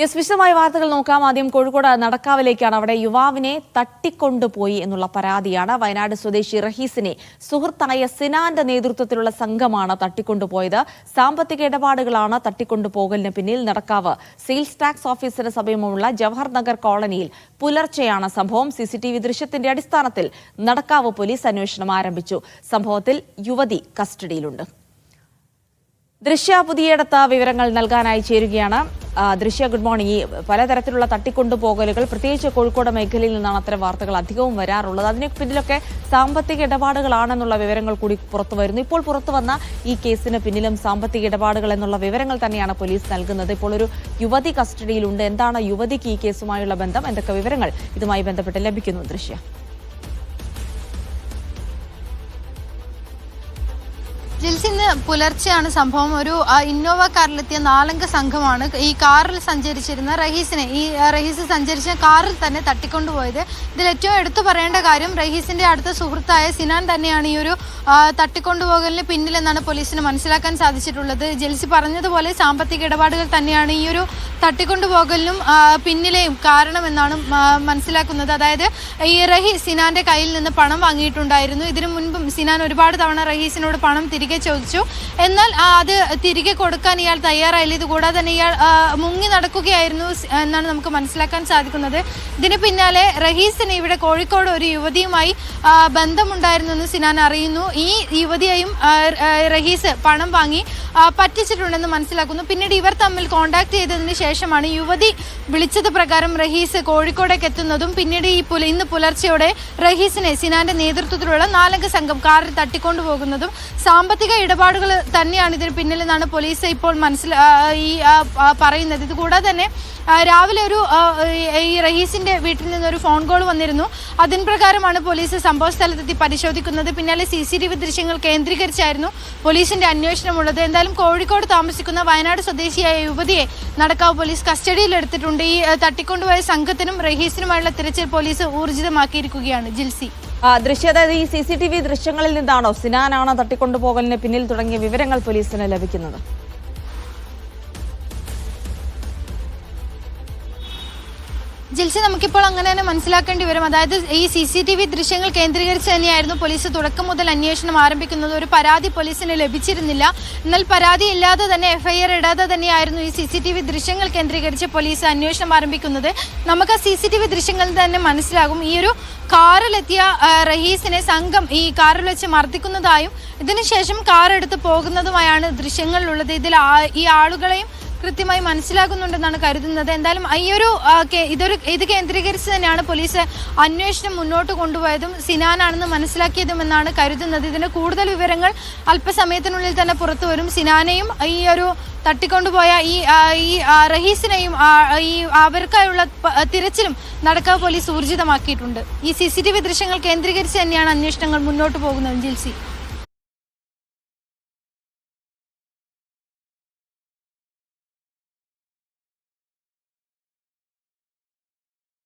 Yes വിശദമായ വാർത്തകൾ നോക്കാം. ആദ്യം കോഴിക്കോട് നടക്കാവിലേക്കാണ് അവിടെ യുവാവിനെ തട്ടിക്കൊണ്ടുപോയി എന്നുള്ള പരാതിയാണ്. വയനാട് സ്വദേശി റഹീസിനെ സുഹൃത്തായ സിനാന്റെ നേതൃത്വത്തിലുള്ള സംഘമാണ് തട്ടിക്കൊണ്ടുപോയത്. സാമ്പത്തിക ഇടപാടുകളാണ് തട്ടിക്കൊണ്ടുപോകലിന് പിന്നിൽ നടക്കാവ്. സെയിൽസ് ടാക്സ് ഓഫീസിന് സമീപമുള്ള ജവഹർ നഗർ കോളനിയിൽ പുലർച്ചെയാണ് സംഭവം. സിസിടിവി ദൃശ്യത്തിന്റെ അടിസ്ഥാനത്തിൽ നടക്കാവ് പോലീസ് അന്വേഷണം ആരംഭിച്ചു. സംഭവത്തിൽ യുവതി കസ്റ്റഡിയിലുണ്ട്. ദൃശ്യ പുതിയടത്ത വിവരങ്ങൾ നൽകാനായി ചേരുകയാണ്. ദൃശ്യ ഗുഡ് മോർണിംഗ്. ഈ പലതരത്തിലുള്ള തട്ടിക്കൊണ്ടുപോകലുകൾ പ്രത്യേകിച്ച് കോഴിക്കോട് മേഖലയിൽ നിന്നാണ് അത്തരം വാർത്തകൾ അധികവും വരാറുള്ളത്. അതിന് പിന്നിലൊക്കെ സാമ്പത്തിക ഇടപാടുകളാണെന്നുള്ള വിവരങ്ങൾ കൂടി പുറത്തു വരുന്നു. ഇപ്പോൾ പുറത്തു വന്ന ഈ കേസിന് പിന്നിലും സാമ്പത്തിക ഇടപാടുകൾ എന്നുള്ള വിവരങ്ങൾ തന്നെയാണ് പോലീസ് നൽകുന്നത്. ഇപ്പോൾ ഒരു യുവതി കസ്റ്റഡിയിലുണ്ട്. എന്താണ് യുവതിക്ക് ഈ കേസുമായുള്ള ബന്ധം? എന്തൊക്കെ വിവരങ്ങൾ ഇതുമായി ബന്ധപ്പെട്ട് ലഭിക്കുന്നു? ദൃശ്യ. ജിൽസ് ഇന്ന് പുലർച്ചെയാണ് സംഭവം. ഒരു ഇന്നോവ കാറിലെത്തിയ നാലംഗ സംഘമാണ് ഈ കാറിൽ സഞ്ചരിച്ചിരുന്ന റഹീസിനെ. ഈ റഹീസ് സഞ്ചരിച്ച കാറിൽ തന്നെ തട്ടിക്കൊണ്ടുപോയത്. ഇതിൽ ഏറ്റവും എടുത്തു പറയേണ്ട കാര്യം റഹീസിന്റെ അടുത്ത സുഹൃത്തായ സിനാൻ തന്നെയാണ് ഈ ഒരു തട്ടിക്കൊണ്ടുപോകലിന് പിന്നിലെന്നാണ് പോലീസിന് മനസ്സിലാക്കാൻ സാധിച്ചിട്ടുള്ളത്. ജിൽസി പറഞ്ഞതുപോലെ സാമ്പത്തിക ഇടപാടുകൾ തന്നെയാണ് ഈ ഒരു തട്ടിക്കൊണ്ടുപോകലിനും പിന്നിലെയും കാരണമെന്നാണ് മനസ്സിലാക്കുന്നത്. അതായത് ഈ റഹി സിനാന്റെ കയ്യിൽ നിന്ന് പണം വാങ്ങിയിട്ടുണ്ടായിരുന്നു. ഇതിനു മുൻപും സിനാൻ ഒരുപാട് തവണ റഹീസിനോട് പണം തിരികെ ചോദിച്ചു. എന്നാൽ അത് തിരികെ കൊടുക്കാൻ ഇയാൾ തയ്യാറായില്ല. ഇതുകൂടാതെ തന്നെ ഇയാൾ മുങ്ങി നടക്കുകയായിരുന്നു എന്നാണ് നമുക്ക് മനസ്സിലാക്കാൻ സാധിക്കുന്നത്. ഇതിന് പിന്നാലെ റഹീസിന് ഇവിടെ കോഴിക്കോട് ഒരു യുവതിയുമായി ബന്ധമുണ്ടായിരുന്നു ബന്ധമുണ്ടായിരുന്നെന്ന് സിനാൻ അറിയുന്നു. ഈ യുവതിയെയും റഹീസ് പണം വാങ്ങി പറ്റിച്ചിട്ടുണ്ടെന്ന് മനസ്സിലാക്കുന്നു. പിന്നീട് ഇവർ തമ്മിൽ കോണ്ടാക്ട് ചെയ്തതിന് ശേഷമാണ് യുവതി വിളിച്ചത് പ്രകാരം റഹീസ് കോഴിക്കോടേക്ക് എത്തുന്നതും പിന്നീട് ഈ പുല ഇന്ന് പുലർച്ചെയോടെ റഹീസിനെ സിനാന്റെ നേതൃത്വത്തിലുള്ള നാലംഗ സംഘം കാറിൽ തട്ടിക്കൊണ്ടുപോകുന്നതും സാമ്പത്തിക ഇടപാടുകൾ തന്നെയാണ് ഇതിന് പിന്നിലെന്നാണ് പോലീസ് ഇപ്പോൾ മനസ്സിൽ ഈ പറയുന്നത്. ഇതുകൂടാതെ തന്നെ രാവിലെ ഒരു ഈ- റഹീസിന്റെ വീട്ടിൽ നിന്നൊരു ഫോൺ കോൾ വന്നിരുന്നു. അതിൻ പ്രകാരമാണ് പോലീസ് സംഭവ സ്ഥലത്തെത്തി പരിശോധിക്കുന്നത്. പിന്നാലെ സി സി ടി വി ദൃശ്യങ്ങൾ കേന്ദ്രീകരിച്ചായിരുന്നു പോലീസിന്റെ അന്വേഷണമുള്ളത്. എന്തായാലും കോഴിക്കോട് താമസിക്കുന്ന വയനാട് സ്വദേശിയായ യുവതിയെ നടക്കാവ് പോലീസ് കസ്റ്റഡിയിൽ എടുത്തിട്ടുണ്ട് ഈ തട്ടിക്കൊണ്ടുപോയ സംഘത്തിനും റഹീസിനുമായുള്ള തിരച്ചിൽ പോലീസ് ഊർജിതമാക്കിയിരിക്കുകയാണ്. ജിൽസി ദൃശ്യ അതായത് ഈ സി സി ടി വി ദൃശ്യങ്ങളിൽ നിന്നാണോ സിനാനാണോ തട്ടിക്കൊണ്ടുപോകലിന് പിന്നിൽ തുടങ്ങിയ വിവരങ്ങൾ പോലീസിന് ലഭിക്കുന്നത്? ജിൽസി നമുക്കിപ്പോൾ അങ്ങനെ തന്നെ മനസ്സിലാക്കേണ്ടി വരും. അതായത് ഈ സി സി ടി വി ദൃശ്യങ്ങൾ കേന്ദ്രീകരിച്ച് തന്നെയായിരുന്നു പോലീസ് തുടക്കം മുതൽ അന്വേഷണം ആരംഭിക്കുന്നത്. ഒരു പരാതി പോലീസിന് ലഭിച്ചിരുന്നില്ല. എന്നാൽ പരാതി ഇല്ലാതെ തന്നെ എഫ്ഐആർ ഇടാതെ തന്നെയായിരുന്നു ഈ സി സി ടി വി ദൃശ്യങ്ങൾ കേന്ദ്രീകരിച്ച് പോലീസ് അന്വേഷണം ആരംഭിക്കുന്നത്. നമുക്ക് ആ സി സി ടി വി ദൃശ്യങ്ങളിൽ തന്നെ മനസ്സിലാകും. ഈ ഒരു കാറിലെത്തിയ റഹീസിനെ സംഘം ഈ കാറിൽ വെച്ച് മർദ്ദിക്കുന്നതായും ഇതിനുശേഷം കാർ എടുത്ത് പോകുന്നതുമായാണ് ദൃശ്യങ്ങളിലുള്ളത്. ഇതിൽ ഈ ആളുകളെയും കൃത്യമായി മനസ്സിലാകുന്നുണ്ടെന്നാണ് കരുതുന്നത്. എന്തായാലും ഈ ഒരു ഇതൊരു ഇത് കേന്ദ്രീകരിച്ച് തന്നെയാണ് പോലീസ് അന്വേഷണം മുന്നോട്ട് കൊണ്ടുപോയതും സിനാനാണെന്ന് മനസ്സിലാക്കിയതും എന്നാണ് കരുതുന്നത്. ഇതിന് കൂടുതൽ വിവരങ്ങൾ അല്പസമയത്തിനുള്ളിൽ തന്നെ പുറത്തു വരും. സിനാനെയും ഈ ഒരു തട്ടിക്കൊണ്ടുപോയ ഈ ഈ റഹീസിനെയും ഈ അവർക്കായുള്ള തിരച്ചിലും നടക്കാവ് പോലീസ് ഊർജിതമാക്കിയിട്ടുണ്ട്. ഈ സി സി ടി വി ദൃശ്യങ്ങൾ കേന്ദ്രീകരിച്ച് തന്നെയാണ് അന്വേഷണങ്ങൾ മുന്നോട്ട് പോകുന്നത് ജിൽസി